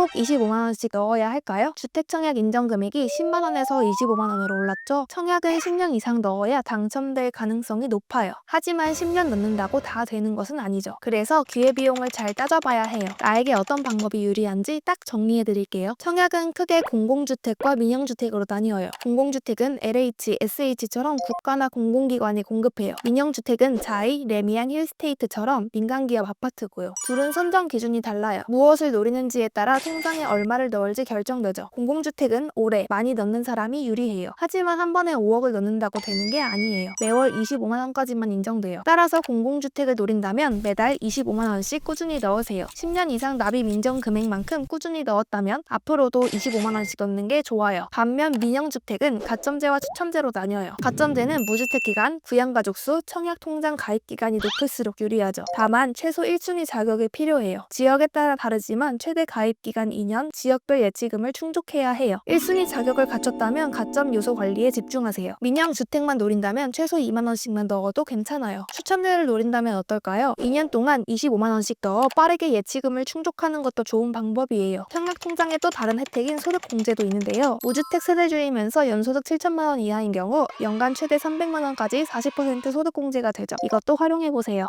꼭 25만 원씩 넣어야 할까요? 주택 청약 인정 금액이 10만 원에서 25만 원으로 올랐죠. 청약은 10년 이상 넣어야 당첨될 가능성이 높아요. 하지만 10년 넣는다고 다 되는 것은 아니죠. 그래서 기회비용을 잘 따져봐야 해요. 나에게 어떤 방법이 유리한지 딱 정리해 드릴게요. 청약은 크게 공공주택과 민영주택으로 나뉘어요. 공공주택은 LH, SH처럼 국가나 공공기관이 공급해요. 민영주택은 자이, 레미안, 힐스테이트처럼 민간기업 아파트고요. 둘은 선정 기준이 달라요. 무엇을 노리는지에 따라 통장에 얼마를 넣을지 결정되죠. 공공주택은 올해 많이 넣는 사람이 유리해요. 하지만 한 번에 5억을 넣는다고 되는 게 아니에요. 매월 25만 원까지만 인정돼요. 따라서 공공주택을 노린다면 매달 25만 원씩 꾸준히 넣으세요. 10년 이상 납입 인정 금액만큼 꾸준히 넣었다면 앞으로도 25만 원씩 넣는 게 좋아요. 반면 민영주택은 가점제와 추첨제로 나뉘어요. 가점제는 무주택 기간, 부양가족 수, 청약 통장 가입 기간이 높을수록 유리하죠. 다만 최소 1순위 자격이 필요해요. 지역에 따라 다르지만 최대 가입 기간 2년, 지역별 예치금을 충족해야 해요. 1순위 자격을 갖췄다면 가점 요소 관리에 집중하세요. 민영 주택만 노린다면 최소 2만 원씩만 넣어도 괜찮아요. 추첨제를 노린다면 어떨까요? 2년 동안 25만 원씩 넣어 빠르게 예치금을 충족하는 것도 좋은 방법이에요. 청약 통장에 또 다른 혜택인 소득 공제도 있는데요. 무주택 세대주이면서 연소득 7천만 원 이하인 경우 연간 최대 300만 원까지 40% 소득 공제가 되죠. 이것도 활용해 보세요.